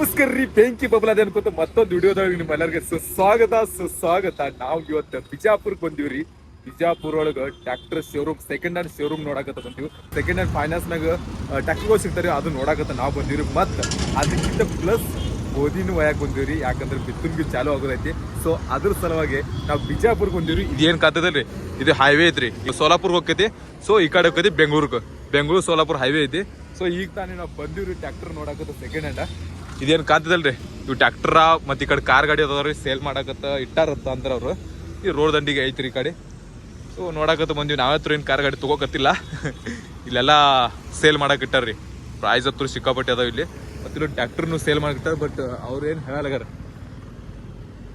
ನಮಸ್ಕಾರ ರೀ, ಬೆಂಕಿ ಬಬ್ಲಾದ ಅನ್ಕೋತ ಮತ್ತೊಂದು ವಿಡಿಯೋದಾಗ ನಿಮ್ಮ ಎಲ್ಲರಿಗೆ ಸುಸ್ವಾಗತ ಸುಸ್ವಾಗತ. ನಾವು ಇವತ್ತು ಬಿಜಾಪುರ್ಗೆ ಬಂದಿವ್ರಿ ಬಿಜಾಪುರ ಒಳಗ tractor showroom second hand showroom ನೋಡಕತ್ತ ಬಂದೀವಿ. ಸೆಕೆಂಡ್ ಹ್ಯಾಂಡ್ ಫೈನಾನ್ಸ್ ಮ್ಯಾಗ ಟ್ರ್ಯಾಕ್ಟರ್ಗಳು ಸಿಗ್ತಾರೆ ಅದು ನೋಡಕತ್ತ ನಾವು ಬಂದಿವ್ರಿ ಮತ್ತೆ ಅದಕ್ಕಿಂತ ಪ್ಲಸ್ ಗೋಧಿನೂ ಒಯ್ಯಾಕ ಬಂದೀವ್ರಿ ಯಾಕಂದ್ರೆ ಬಿತ್ತನ್ಗೆ ಚಾಲು ಆಗೋದೈತಿ. ಸೊ ಅದ್ರ ಸಲುವಾಗಿ ನಾವು ಬಿಜಾಪುರ್ಗೆ ಬಂದಿವ್ರಿ ಇದೇನ್ ಕಾತದಲ್ರಿ ಇದು ಹೈವೇ ಐತ್ರಿ. ಈಗ ಸೋಲಾಪುರ್ ಹೋಗ್ತೈತಿ. ಸೊ ಈ ಕಡೆ ಹೋಗ್ತೈತಿ ಬೆಂಗಳೂರಿಗೆ. ಬೆಂಗಳೂರು ಸೋಲಾಪುರ ಹೈವೇ ಐತಿ. ಸೊ ಈಗ ತಾನೇ ನಾವು ಬಂದಿವ್ರಿ ಟ್ಯಾಕ್ಟರ್ ನೋಡಕತ್ತ ಸೆಕೆಂಡ್ ಹ್ಯಾಂಡ್ ಇದೇನು ಕಾಂತದಲ್ರಿ ಇವು ಟ್ಯಾಕ್ಟ್ರ ಮತ್ತೆ ಈ ಕಡೆ ಕಾರ್ ಗಾಡಿ ಅದಾವ್ರಿ ಸೇಲ್ ಮಾಡಕತ್ತ ಇಟ್ಟಾರತ್ತ ಅಂದ್ರೆ ಅವ್ರು ಈ ರೋಡ್ ದಂಡಿಗೆ ಐತ್ರಿ ಈ ಕಡೆ. ಸೊ ನೋಡಕತ್ತ ಬಂದಿವಿ. ನಾವತ್ರ ಏನು ಕಾರ್ ಗಾಡಿ ತಗೋಕತ್ತಿಲ್ಲ. ಇಲ್ಲೆಲ್ಲ ಸೇಲ್ ಮಾಡಕ್ ಇಟ್ಟಾರ್ರಿ. ಪ್ರೈಸ್ ಹತ್ರ ಸಿಕ್ಕಾಪಟ್ಟೆ ಅದಾವ ಇಲ್ಲಿ. ಮತ್ತೆ ಇಲ್ಲಿ ಟ್ರ್ಯಾಕ್ಟರ್ನು ಸೇಲ್ ಮಾಡಕ್ಕಿಟ್ಟಾರ ಬಟ್ ಅವ್ರು ಏನು ಹೇಳಲ್ಲಾಗಾರ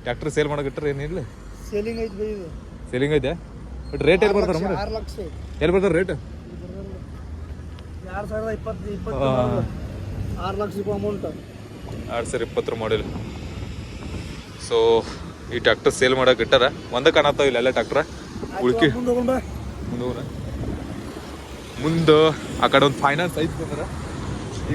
ಟ್ರ್ಯಾಕ್ಟರ್ ಸೇಲ್ ಮಾಡಕ್ಕಿಟ್ಟಾರ ಏನಿಲ್ಲ ಸೇಲಿಂಗ್ ಐತೆ ಸೇಲಿಂಗ್ ಐತೆ? ಬಟ್ ರೇಟ್ ಎಲ್ಲಿ ಬರ್ತಾರ ಎಲ್ಲಿ ಬರ್ತಾರ ರೇಟ್ ಎರಡು ಸಾವಿರದ ಇಪ್ಪತ್ತು ಇಪ್ಪತ್ತು ಆರು ಲಕ್ಷ ರೂಪಾಯಿ ಅಮೌಂಟ್ ಎರಡು ಸಾವಿರ ಇಪ್ಪತ್ತರ ಮಾಡಿಲ್ಲ ಸೊ ಈ ಟ್ಯಾಕ್ಟರ್ ಸೇಲ್ ಮಾಡೋಕೆ ಇಟ್ಟಾರ? ಒಂದ ಕಾಣತ್ತಾವ ಇಲ್ಲೆಲ್ಲ ಟ್ರ್ಯಾಕ್ಟರ್ ಉಳ್ಕಿ. ಮುಂದೆ ಮುಂದೆ ಆ ಕಡೆ ಒಂದು ಫೈನಾನ್ಸ್ ಐತಿ ಅಂದ್ರೆ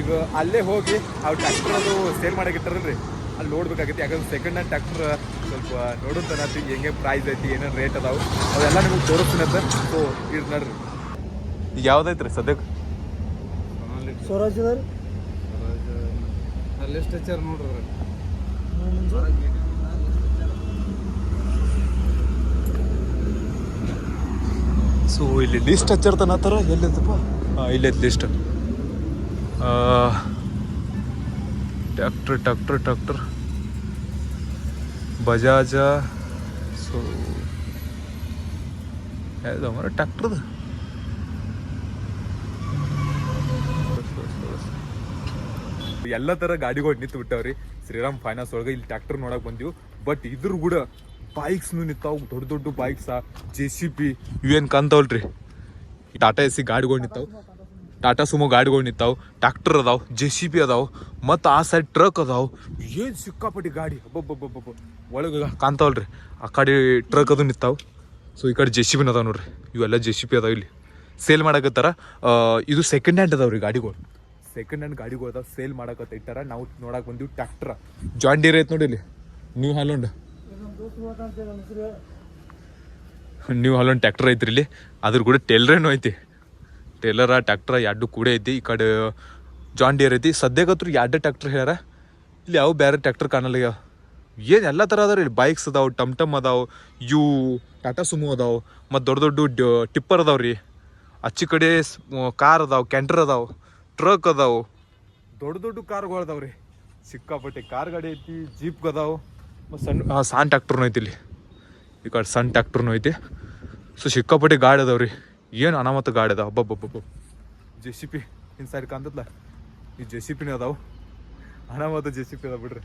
ಈಗ ಅಲ್ಲೇ ಹೋಗಿ ಆ ಟ್ಯಾಕ್ಟರ್ ಅದು ಸೇಲ್ ಮಾಡೋಕೆ ಇಟ್ಟಾರಲ್ರಿ. ಅಲ್ಲಿ ನೋಡ್ಬೇಕಾಗೈತಿ ಯಾಕಂದ್ರೆ ಸೆಕೆಂಡ್ ಹ್ಯಾಂಡ್ ಟ್ಯಾಕ್ಟರ್ ಸ್ವಲ್ಪ ನೋಡುತ್ತ ಹೆಂಗೆ ಪ್ರೈಸ್ ಐತಿ ಏನೇನು ರೇಟ್ ಅದಾವು ಅವೆಲ್ಲ ನಿಮಗೆ ತೋರಿಸ್ತೀನಿ ಅಂತ. ಸೊ ಇದು ನೋಡ್ರಿ. ಈಗ ಯಾವ್ದೈತ್ರಿ ಸದ್ಯಕ್ಕೆ? ಸ್ವರಾಜ್ ಅಲ್ಲಿ ಸ್ಟ್ರೆಚರ್ ನೋಡ್ರಿ ಸೊ ಇಲ್ಲಿ ಲಿಸ್ಟ್ ಹಚ್ಚಿರ್ತಾನ ಆ ಥರ ಎಲ್ಲಿದ್ದಪ್ಪ ಹಾಂ ಇಲ್ಲೈತೆ list. Tractor tractor tractor Bajaj so ಯಾವ್ದು ಮರ ಟ್ಯಾಕ್ಟ್ರದು ಎಲ್ಲ ತರ ಗಾಡಿಗಳು ನಿಂತು ಬಿಟ್ಟವ್ರಿ. ಶ್ರೀರಾಮ್ ಫೈನಾನ್ಸ್ ಒಳಗೆ ಇಲ್ಲಿ ಟ್ರ್ಯಾಕ್ಟರ್ ನೋಡಕ್ ಬಂದಿವು. ಬಟ್ ಇದ್ರ ಕೂಡ ಬೈಕ್ಸ್ನು ನಿಂತಾವ್. ದೊಡ್ಡ ದೊಡ್ಡ ಬೈಕ್ಸ ಜೆ ಸಿ ಪಿ ಇವೇನ್ ಕಾಣ್ತಾವಲ್ರಿ ಟಾಟಾ ಎಸ್ ಸಿ ಗಾಡಿಗಳು ನಿಂತಾವ್. ಟಾಟಾ ಸುಮೋ ಗಾಡಿಗಳು ನಿಂತಾವ್. ಟ್ರ್ಯಾಕ್ಟರ್ ಅದಾವ್ ಜೆ ಸಿ ಪಿ ಅದಾವ್. ಮತ್ತು ಆ ಸೈಡ್ ಟ್ರಕ್ ಅದಾವ್. ಏನ್ ಸಿಕ್ಕಾಪಟ್ಟಿ ಗಾಡಿ. ಒಳಗ ಒಳಗೆ ಆ ಕಡೆ ಟ್ರಕ್ ಅದು ನಿಂತಾವ್. ಸೊ ಈ ಕಡೆ ಜೆ ಸಿ ಬಿನ ಅದಾವ ನೋಡ್ರಿ. ಇವೆಲ್ಲ ಜೆ ಸಿ ಪಿ ಅದಾವ ಇಲ್ಲಿ. ಸೇಲ್ ಮಾಡಕತ್ತಾರ. ಇದು ಸೆಕೆಂಡ್ ಹ್ಯಾಂಡ್ ಅದಾವ್ರಿ ಗಾಡಿಗಳು. ಸೆಕೆಂಡ್ ಹ್ಯಾಂಡ್ ಗಾಡಿಗಳು ಸೇಲ್ ಮಾಡಕತ್ತ ಇಟ್ಟಾರ ನಾವು ನೋಡಕ್ ಬಂದಿವಿ ಟ್ರ್ಯಾಕ್ಟರ್ ಜಾನ್ ಡೀರ್ ಐತೆ ನೋಡಿ ಇಲ್ಲಿ. New Holland. New Holland tractor ಐತ್ರಿ ಇಲ್ಲಿ. ಅದ್ರ ಕೂಡ ಟೇಲರೇನು ಐತಿ. ಟೇಲರ ಟ್ರ್ಯಾಕ್ಟರ್ ಎರಡು ಕೂಡ ಐತಿ. ಈ ಕಡೆ ಜಾನ್ ಡೀರ್ ಐತಿ. ಸದ್ಯಕ್ಕತ್ರ ಎರಡು ಟ್ರ್ಯಾಕ್ಟರ್ ಹೇಳ್ಯಾರ. ಇಲ್ಲಿ ಯಾವ ಬೇರೆ ಟ್ರ್ಯಾಕ್ಟರ್ ಕಾಣಲ್ಲ ಏನು ಎಲ್ಲ ಥರ ಅದಾವ ಇಲ್ಲಿ? ಬೈಕ್ಸ್ ಅದಾವ ಟಮ್ ಟಮ್ ಅದಾವ ಯು ಟಾಟಾ ಸುಮು ಅದಾವ್, ಮತ್ತು ದೊಡ್ಡ ದೊಡ್ಡ ಟಿಪ್ಪರ್ ಅದಾವ ರೀ ಆಚೆ ಕಡೆ ಕಾರ್ ಅದಾವ ಕ್ಯಾಂಟರ್ ಅದಾವ. ಟ್ರಕ್ ಅದಾವು. ದೊಡ್ಡ ದೊಡ್ಡ ಕಾರ್ಗಳು ಅದಾವ ರೀ ಸಿಕ್ಕಾಪಟ್ಟೆ ಕಾರ್ ಗಾಡಿ ಐತಿ ಜೀಪ್ ಅದಾವು. ಸಣ್ಣ ಸಣ್ಣ ಟ್ಯಾಕ್ಟರ್ನು ಐತಿ ಇಲ್ಲಿ. ಈ ಕಡೆ ಸಣ್ಣ ಟ್ಯಾಕ್ಟರ್ನು ಐತಿ. ಸೊ ಸಿಕ್ಕಾಪಟ್ಟೆ ಗಾಡಿ ಅದಾವ್ರಿ. ಏನು ಅನಾಮತ ಗಾಡಿ ಅದಾವ. ಹಬ್ಬಬ್ಬಬ್ಬ J C B inside ಕಾಣ್ತದ್ಲ? ಈ ಜೆ ಸಿ ಪಿನೇ ಅದಾವು. ಅನಾಮತ ಜೆ ಸಿ ಪಿ ಅದಾವ ಬಿಡ್ರಿ.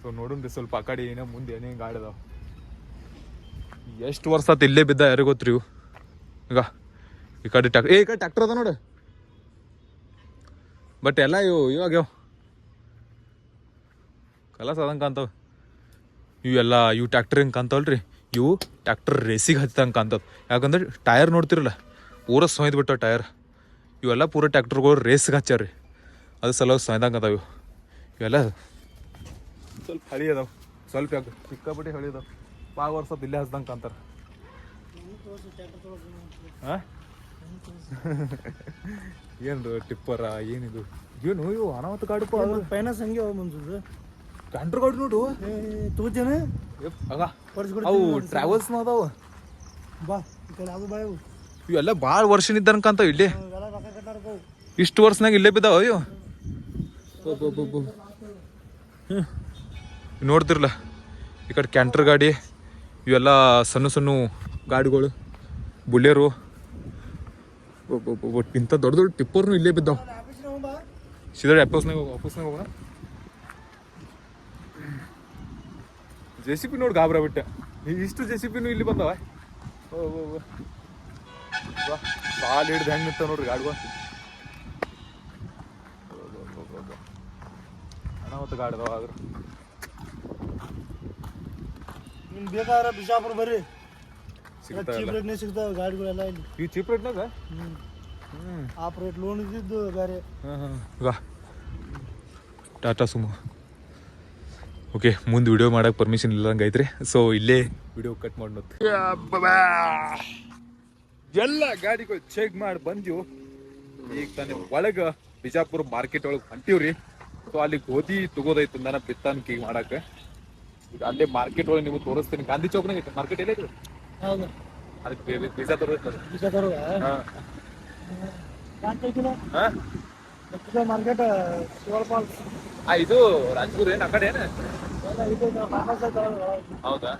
ಸೊ ನೋಡೋಣ್ರಿ ಸ್ವಲ್ಪ ಆ ಕಡೆ ಏನೇ ಮುಂದೆ ಏನೇ ಗಾಡಿ ಅದಾವ. ಎಷ್ಟು ವರ್ಷ ಆತು ಇಲ್ಲೇ ಬಿದ್ದ ಯಾರಿಗೊತ್ರಿ ಇವು? ಈಗ ಈ ಕಡೆ ಟ್ಯಾಕ್ ಏ ಈ ಕಡೆ ಟ್ಯಾಕ್ಟರ್ ಅದ ನೋಡು. ಬಟ್ ಎಲ್ಲ ಇವು ಇವಾಗ ಇವು. ಕಲಸ ಅದಂಗೆ ಕಾಣ್ತಾವ. ಇವೆಲ್ಲ ಇವು ಟ್ಯಾಕ್ಟರ್ ಹಿಂಗೆ ಕಾಣ್ತಾವಲ್ರಿ ಇವು ಟ್ಯಾಕ್ಟರ್ ರೇಸಿಗೆ ಹಚ್ಚಿದಂಗೆ ಕಾಣ್ತಾವ. ಯಾಕಂದ್ರೆ ಟೈರ್ ನೋಡ್ತಿರಲ್ಲ ಪೂರ ಸೊಯ್ದು ಬಿಟ್ಟಾವ ಟೈರ್ ಇವೆಲ್ಲ ಪೂರ ಟ್ಯಾಕ್ಟರ್ಗಳು ರೇಸ್ಗೆ ರೀ ಅದು ಸಲ ಸೊಯ್ದಂಗೆ ಅದಾವ ಇವು. ಇವೆಲ್ಲ ಸ್ವಲ್ಪ ಹಳಿ ಅದಾವ. ಸ್ವಲ್ಪ ಯಾಕೆ ಸಿಕ್ಕಾಪಟ್ಟಿ ಹಳಿ ಅದಾವ. ಪಾಗ ವರ್ಷ ಇಲ್ಲೇ ಹಚ್ದಂಗೆ ಕಾಣ್ತಾರೆ. ಹಾಂ ಏನು ಟಿಪ್ಪರ ಏನಿದು? ಏನು ಇವು ಅನಾಹುತ ಗಾಡಿ ಫೈನಾನ್ಸ್ ಹಂಗೆ ಹೋಗ್ ಕಂಟ್ರ ಗಾಡಿ ನೋಡು. ತೂಜನ ಅವು. ಟ್ರಾವೆಲ್ಸ್ ಅದಾವ. ಬಾ ಈ ಕಡೆ ಅದು ಬಾ ಇವು. ಇವೆಲ್ಲ ಭಾಳ ವರ್ಷ ನಿದ್ದನ್ಕಂತಾವ ಇಲ್ಲಿ ಇಷ್ಟು ವರ್ಷನಾಗ ಇಲ್ಲೇ ಬಿದ್ದಾವ ಅಯ್ಯೋ ಹ್ಮ್. ನೋಡ್ತಿರ್ಲ ಈ ಕಡೆ ಕ್ಯಾಂಟರ್ ಗಾಡಿ ಇವೆಲ್ಲ ಸಣ್ಣ ಸಣ್ಣ ಗಾಡಿಗಳು ಬುಲೆರು. ಇಂಥ ದೊಡ್ಡ ದೊಡ್ಡ ಟಿಪ್ಪರ್ನು ಇಲ್ಲೇ ಬಿದ್ದಾವ. ಆಫೀಸ್ನಾಗ ಹೋಗ್ ಬಾ. ಸೀದಾ ಆಫೀಸ್ನಾಗ ಆಫೀಸ್ನಾಗ ಹೋಗೋಣ. ಜೆ ಸಿ ಪಿ ನೋಡಿ ಗಾಬರ ಬಿಟ್ಟೆ. ಇಷ್ಟು ಜೆ ಸಿ ಪಿನು ಇಲ್ಲಿ ಬಂದವ. ಕಾಲ್ ಹಿಡ್ದು ಹೆಂಗ್ ನಿಂತ ನೋಡ್ರಿ ಗಾಡ್ಗ ಅನಾಹುತ ಗಾಡಿ ಅದಾವ ಆದ್ರೆ ನಿಮ್ಗೆ ಬೇಕಾದ್ರೆ ಬಿಜಾಪುರ ಬರ್ರಿ. ಚೀಪ್ ಇಲ್ಲ. ರೇಟ್ನೇ ಸಿಗ್ತಾವೆ ಗಾಡಿಗಳೆಲ್ಲ ಇಲ್ಲಿ. ಈ ಚೀಪ್ ರೇಟ್ನಾಗ ರೇಟ್ ಲೋನ್ ಇದ್ದಿದ್ದು ಬೇರೆ. ಹಾಂ ಹಾಂ. ವಾ ಟಾಟಾ ಸುಮೋ. ಓಕೆ ಮುಂದೆ ವಿಡಿಯೋ ಮಾಡಕ್ ಪರ್ಮಿಷನ್ ಇಲ್ಲದಂಗೆ ಐತ್ರಿ. ಸೊ ಇಲ್ಲೇ ವಿಡಿಯೋ ಕಟ್ ಮಾಡಿ ಎಲ್ಲ ಗಾಡಿಗಳು ಚೆಕ್ ಮಾಡಿ ಬಂದಿವು ಈಗ ತಾನೇ ಒಳಗ ಬಿಜಾಪುರ ಮಾರ್ಕೆಟ್ ಒಳಗೆ ಹೊಂಟಿವ್ರಿ. ಸೊ ಅಲ್ಲಿ ಗೋಧಿ ತಗೋದೈತು ನನ್ನ ಬಿತ್ತಾನ್ಕಿ ಮಾಡಕ್ಕೆ ಈಗ ಅಲ್ಲೇ ಮಾರ್ಕೆಟ್ ಒಳಗೆ ನಿಮ್ಗೆ ತೋರಿಸ್ತೀನಿ. ಗಾಂಧಿ ಚೌಕ್ನಾಗ ಐತೆ ಮಾರ್ಕೆಟ್ ಎಲ್ಲ ಐತೆ? ಹೌದು. ಅದಕ್ಕೆ ಬೀಜ ತೋರಿಸ್ತಾರೆ ಬಿಜಾಪುರ ಮಾರ್ಕೆಟ್ ಶಿವಪಾಲ್ ಆ ಇದು ರಾಜಪುರ ಏನ್ ಆ ಕಡೆ ಏನ? ಹೌದಾ?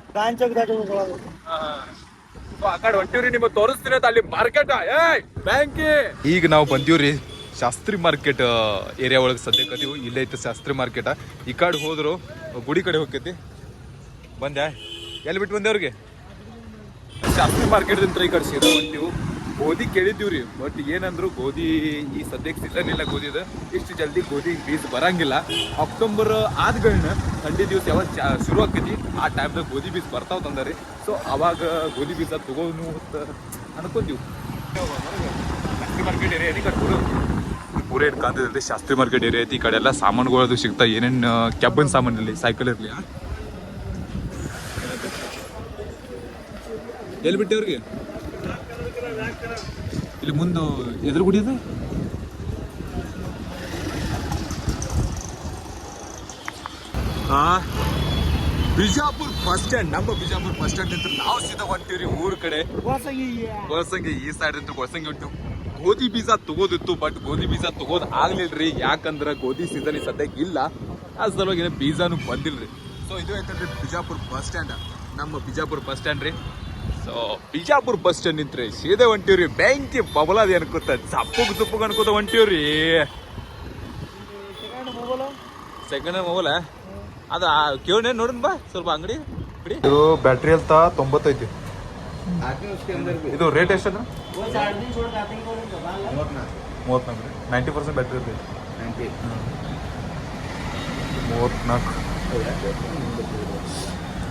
ಸೊ ಆ ಕಡೆ ಹೊಂಟಿವ್ರಿ ನಿಮಗೆ ತೋರಿಸ್ತೀನಿ ಅಂತ ಅಲ್ಲಿ ಮಾರ್ಕೆಟ್. ಏಯ್ ಬ್ಯಾಂಕಿ. ಈಗ ನಾವು ಬಂದೀವ್ರಿ ಶಾಸ್ತ್ರಿ ಮಾರ್ಕೆಟ್ ಏರಿಯಾ ಒಳಗೆ ಸದ್ಯಕ್ಕೆ ಅದೀವಿ ಇಲ್ಲೇ ಐತೆ ಶಾಸ್ತ್ರಿ ಮಾರ್ಕೆಟ್. ಈ ಕಡೆ ಹೋದ್ರು ಗುಡಿ ಕಡೆ ಹೋಗ್ತೈತಿ. ಬಂದ್ಯಾ? ಎಲ್ಲಿ ಬಿಟ್ಟು ಬಂದೇವ್ರಿಗೆ ಶಾಸ್ತ್ರಿ ಮಾರ್ಕೆಟ್ ಅಂತ ಈ ಕಡೆ ಸೀದಾ ಗೋಧಿ ಕೇಳಿದ್ದೀವ್ರಿ. ಬಟ್ ಏನಂದ್ರು ಗೋಧಿ ಈ ಸದ್ಯಕ್ಕೆ ಸೀಸನ್ ಇಲ್ಲ ಗೋಧಿದ ಇಷ್ಟು ಜಲ್ದಿ ಗೋಧಿ ಬೀಜ ಬರಂಗಿಲ್ಲ. ಅಕ್ಟೋಬರ್ ಆದ್ಗಳನ್ನ ಥಂಡಿ ದಿವಸ ಯಾವಾಗ ಶುರು ಆಕೈತಿ ಆ ಟೈಮ್ದಾಗ ಗೋಧಿ ಬೀಜ ಬರ್ತಾವ ತಂದಾರಿ. ಸೊ ಅವಾಗ ಗೋಧಿ ಬೀಜ ತಗೋನು ಅಂತ ಅನ್ಕೊಂತೀವಿ. ಶಾಸ್ತ್ರಿ ಮಾರ್ಕೆಟ್ ಏರಿಯಾ ಈ ಕಡೆ ಪೂರ. ಶಾಸ್ತ್ರಿ ಮಾರ್ಕೆಟ್ ಏರಿಯಾ ಐತಿ. ಈ ಕಡೆ ಎಲ್ಲ ಸಾಮಾನುಗಳು ಸಿಗ್ತಾ ಏನೇನು ಕೆಬ್ಬನ್ ಸಾಮಾನು ಇರಲಿ ಸೈಕಲ್ ಇರಲಿ ಎಲ್ಲಿ ಬಿಟ್ಟೇವ್ರಿಗೆ ಇಲ್ಲಿ ಮುಂದೆ ಎದುರು ಗುಡಿ ಅದು ಆ ಬಿಜಾಪುರ್ ಬಸ್ ಸ್ಟ್ಯಾಂಡ್ ನಮ್ಮ ಬಿಜಾಪುರ್ ಬಸ್ ಸ್ಟ್ಯಾಂಡ್ ಅಂತ ನಾವು ಸೀದಾ ಹೊಂಟಿವ್ರಿ ಊರ್ ಕಡೆ. ಹೊಸಂಗಿ. ಈ ಸೈಡ್ ಅಂತ ಹೊಸಂಗಿ ಉಂಟು. ಗೋಧಿ ಬೀಜ ತಗೋದಿತ್ತು ಬಟ್ ಗೋಧಿ ಬೀಜ ತಗೋದ್ ಆಗ್ಲಿಲ್ರಿ. ಯಾಕಂದ್ರ ಗೋಧಿ ಸೀಸನ್ ಸದ್ಯಕ್ಕೆ ಇಲ್ಲ. ಆ ಸಲುವಾಗಿ ಬೀಜಾನು ಬಂದಿಲ್ರಿ. ಸೊ ಇದು ಐತಲ್ರಿ ಬಿಜಾಪುರ್ ಬಸ್ ಸ್ಟ್ಯಾಂಡ್ ನಮ್ಮ ಬಿಜಾಪುರ್ ಬಸ್ ಸ್ಟ್ಯಾಂಡ್ ರೀ. ಸೊ ಬಿಜಾಪುರ್ ಬಸ್ ಸ್ಟ್ಯಾಂಡ್ ನಿಂತ್ರಿ ಸೀದೆ ಹೊಂಟಿವ್ರಿ ಬ್ಯಾಂಕಿ ಬಬಲಾದ ಅನ್ಕೋತ ಚಪ್ಪಗ್ ತುಪ್ಪಗ್ ಅನ್ಕೋತ ಹೊಂಟಿವ್ರಿ ಸೆಕೆಂಡ್ ಮೊಬೈಲ ಅದ ಕೇಳಿ ನೋಡೋಣ ಬಾ ಸ್ವಲ್ಪ ಅಂಗಡಿ ಬಿಡಿ. ಇದು ಬ್ಯಾಟ್ರಿ ಅಂತ ತೊಂಬತ್ತೈತಿ ಇದು ರೇಟ್ ಎಷ್ಟು ಮೂವತ್ನಾಲ್ಕು. ನೈಂಟಿ ಪರ್ಸೆಂಟ್ ಬ್ಯಾಟ್ರಿ ಇರ್ತೈತಿ ಮೂವತ್ನಾಲ್ಕು.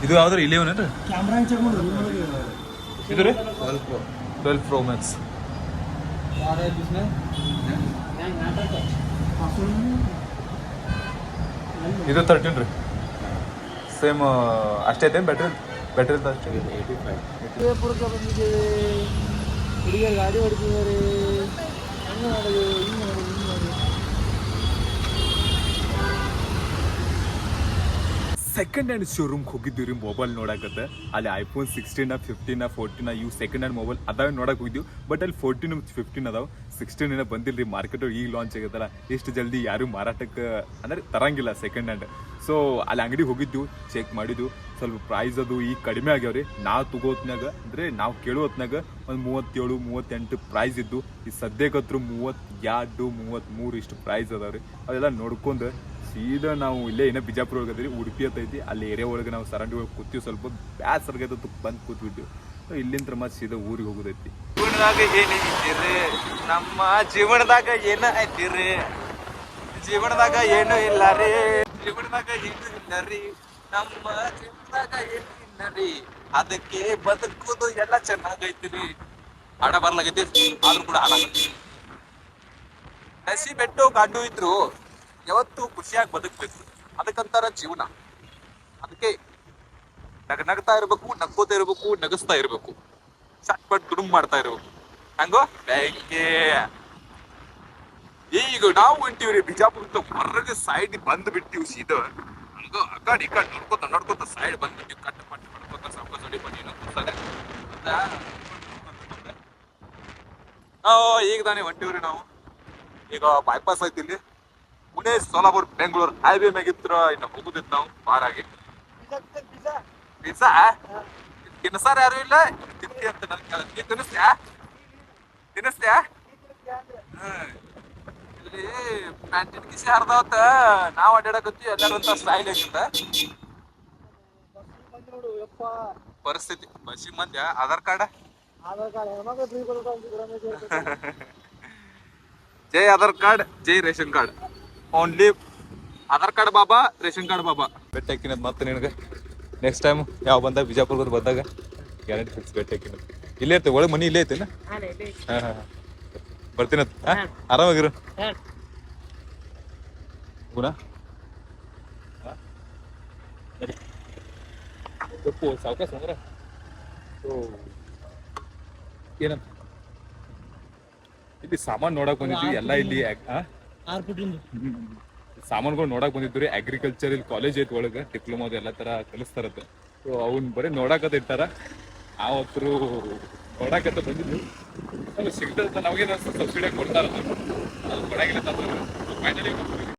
ಇದು ಯಾವ್ದ್ರ ಇಲೆವನ್ ಏನ್ರಿ ಕ್ಯಾಮ್ರಾ ಚೆಕ್ ಮಾಡಿ ಇದು ರೀ ಟ್ವೆಲ್ ಪ್ರೋ ಮ್ಯಾಕ್ಸ್ ಇದು ತರ್ಟೀನ್ ರೀ ಸೇಮ್ ಅಷ್ಟೇ ಐತೆ ಬ್ಯಾಟ್ರಿ ಬ್ಯಾಟ್ರಿ ಅಂತ ಅಷ್ಟೇ ವಿಜಯಪುರಕ್ಕೆ ಬಂದಿದ್ದೇವೆ ಹುಡುಗಿಯರು ಗಾಡಿ ಹೊಡಿತಿದ್ದಾರೆ ಹಂಗೆ ಮಾಡೋದು ಹಿಂಗೆ ಸೆಕೆಂಡ್ ಹ್ಯಾಂಡ್ ಶೋರೂಮ್ಗೆ ಹೋಗಿದ್ದೀವಿ ರೀ ಮೊಬೈಲ್ ನೋಡಕತ್ತೆ. ಅಲ್ಲಿ ಐಫೋನ್ ಸಿಕ್ಸ್ಟೀನ ಫಿಫ್ಟೀನ ಫೋರ್ಟೀನ ಇವು ಸೆಕೆಂಡ್ ಹ್ಯಾಂಡ್ ಮೊಬೈಲ್ ಅದಾವೆ ನೋಡಕ್ಕೆ ಹೋಗಿದ್ದೀವಿ ಬಟ್ ಅಲ್ಲಿ ಫೋರ್ಟೀನ್ ಫಿಫ್ಟೀನ್ ಅದಾವ. ಸಿಕ್ಸ್ಟೀನ್ ಏನೋ ಬಂದಿಲ್ಲ ರೀ ಮಾರ್ಕೆಟ್ ಈಗ ಲಾಂಚ್ ಆಗತ್ತಲ್ಲ ಎಷ್ಟು ಜಲ್ದಿ ಯಾರು ಮಾರಾಟಕ್ಕೆ ಅಂದ್ರೆ ತರಂಗಿಲ್ಲ ಸೆಕೆಂಡ್ ಹ್ಯಾಂಡ್ ಸೊ ಅಲ್ಲಿ ಅಂಗಡಿ ಹೋಗಿದ್ದು ಚೆಕ್ ಮಾಡಿದ್ದು ಸ್ವಲ್ಪ ಪ್ರೈಸ್ ಅದು ಈಗ ಕಡಿಮೆ ಆಗ್ಯಾವ್ರಿ. ನಾವು ತಗೋತ್ನಾಗ ಅಂದರೆ ನಾವು ಕೇಳೋ ಹೊತ್ನಾಗ ಒಂದು ಮೂವತ್ತೇಳು, ಮೂವತ್ತೆಂಟು ಪ್ರೈಸ್ ಇದ್ದು ಈ ಸದ್ಯಕ್ಕತ್ರ ಮೂವತ್ತೆರಡು ಮೂವತ್ತ್ಮೂರು ಇಷ್ಟು ಪ್ರೈಸ್ ಅದಾವ್ರಿ. ಅದೆಲ್ಲ ನೋಡ್ಕೊಂಡು ಸೀದಾ ನಾವು ಇಲ್ಲೇ ಏನೋ ಬಿಜಾಪುರ ಒಳಗದ್ರಿ ಉಡುಪಿ ಅತೈತಿ ಅಲ್ಲಿ ಏರಿಯಾ ಒಳಗೆ ನಾವು ಸರಂಡಿ ಒಳಗೆ ಕೂತೀವಿ, ಸ್ವಲ್ಪ ಬ್ಯಾಸರ್ಗೈತು ಬಂದು ಕೂತ್ಬಿಟ್ಟಿವಿ. ಸೊ, ಇಲ್ಲಿಂದ ಮತ್ತೆ ಸೀದಾ ಊರಿಗೆ ಹೋಗೋದೈತಿ. ಜೀವನದಾಗ ಏನೈತಿರಿ ನಮ್ಮ ಜೀವನದಾಗ ಏನ ಐತಿರಿ ಜೀವನದಾಗ ಏನು ಇಲ್ಲ ರೀ. ಜೀವನದಾಗ ಏನು ಇಲ್ಲ ರೀ. ನಮ್ಮ ಜೀವನದಾಗ ಏನು ಇಲ್ಲ ರೀ. ಅದಕ್ಕೆ ಬದುಕೋದು ಎಲ್ಲ ಚೆನ್ನಾಗೈತಿರಿ ಹಣ ಬರ್ಲಾಗೈತಿ, ಆದ್ರೂ ಕೂಡ ಹಣ ಹಸಿ ಬೆಟ್ಟು ಗಂಡು ಇದ್ರು. ಯಾವತ್ತು ಖುಷಿಯಾಗಿ ಬದುಕಬೇಕು. ಅದಕ್ಕಂತಾರ ಜೀವನ. ಅದಕ್ಕೆ ನಗ ನಗ್ತಾ ಇರ್ಬೇಕು, ನಗ್ಕೋತಾ ಇರ್ಬೇಕು, ನಗಸ್ತಾ ಇರ್ಬೇಕು. ಚಟ್ಪಟ್ ದುಡುಮ್ ಮಾಡ್ತಾ ಇರ್ಬೇಕು. ಹಂಗೋ? ಈಗ ನಾವು ಹೊಂಟಿವ್ರಿ ಬಿಜಾಪುರ ಹೊರಗೆ ಸೈಡ್ ಬಂದ್ ಬಿಟ್ಟಿವಿ ಸೀದ. ಹಂಗೋ? ಅಕಾಡ್ ಕಡೆ ಈ ಕಡೆ ನೋಡ್ಕೋತ ನೋಡ್ಕೋತ ಸೈಡ್ ಬಂದ್ ಬಿಟ್ಟಿವಿ. ಕಟ್ಟ ಪಟ್ಟ ಮಾಡ್ಕೋತ ಸಾವ್ಕಾಸ್ ಸಡಿ ಬನ್ನಿ ಈಗ ತಾನೇ ಹೊಂಟಿವ್ರಿ ನಾವು. ಈಗ ಬೈಪಾಸ್ ಐತಿ ಇಲ್ಲಿ. ಪುಣೆ, ಸೋಲಾಪುರ್, ಬೆಂಗಳೂರು ಹೈವೇ ಮ್ಯಾಗಿತ್ರ ಇನ್ನು ಹೋಗುದಿತ್ತು ನಾವು ಬಾರಾಗಿ ಪಿಜ್ಜಾ ತಿನ್ನಸಾರ ಯಾರು ಇಲ್ಲ? ತಿಂತಿ ಅಂತ ನನ್ ನೀ ತಿನ್ನಿಸ್ತ್ಯಾ? ತಿನ್ನಿಸ್ತ್ಯಾ. ಇಲ್ಲಿ ಪ್ಯಾಂಟಿನ ಕಿಸಿ ಹರ್ದಾವತ್ತ, ನಾವ್ ಅಡ್ಡಾಡಕತ್ತಿ ಎಲ್ಲರಂತ ಸ್ಟೈಲ್ ಯಪ್ಪ ಪರಿಸ್ಥಿತಿ. ಬಸಿ ಮಂದ್ಯ? ಆಧಾರ್ ಕಾರ್ಡ್? ಜೈ ಆಧಾರ್ ಕಾರ್ಡ್, ಜೈ ration card. Only Aadhaar card ಬಾಬಾ ರೇಷನ್ ಕಾರ್ಡ್ ಬಾಬಾ ಬೆಟ್ಟ ಹಾಕಿನದ್ ಮತ್ತೆ ನಿನಗೆ ನೆಕ್ಸ್ಟ್ ಟೈಮ್ ಯಾವ ಬಂದಾಗ ಬಿಜಾಪುರ್ ಬಂದಾಗ ಗ್ಯಾರಂಟಿ ಫಿಕ್ಸ್ ಬೆಟ್ಟ ಹಾಕಿನದ್ ಇಲ್ಲೇ ಇರ್ತೇವೆ ಒಳಗೆ ಮನಿ ಇಲ್ಲೇ ಐತೆನ ಬರ್ತೀನ ಆರಾಮಾಗಿರು ಗುಣ ಸಾವಕಾಶ ಅಂದ್ರೆ ಏನಂತ? ಇಲ್ಲಿ ಸಾಮಾನು ನೋಡಕ್ ಬಂದಿದ್ವಿ ಎಲ್ಲ ಇಲ್ಲಿ ಸಾಮಾನುಗಳು ನೋಡಕ್ ಬಂದಿದ್ವಿ ಅಗ್ರಿಕಲ್ಚರ್ ಇಲ್ಲಿ ಕಾಲೇಜ್ ಐತಿ ಒಳಗೆ ಡಿಪ್ಲೊಮಾ ಎಲ್ಲ ತರ ಕಲಿಸ್ತಾರತ್ತೆ. ಸೊ ಅವ್ನ್ ಬರೀ ನೋಡಕತ್ತ ಇರ್ತಾರ. ನಾವತ್ರು ನೋಡಕತ್ತ ಬಂದಿದ್ವಿ. ನಮ್ಗೆ ಸಿಗ್ತದ ನಮಗೇನ ಸಬ್ಸಿಡಿ ಕೊಡ್ತಾರ ಅದು ಕೊಡಾಗಿಲ್ಲ ಫೈನಲಿ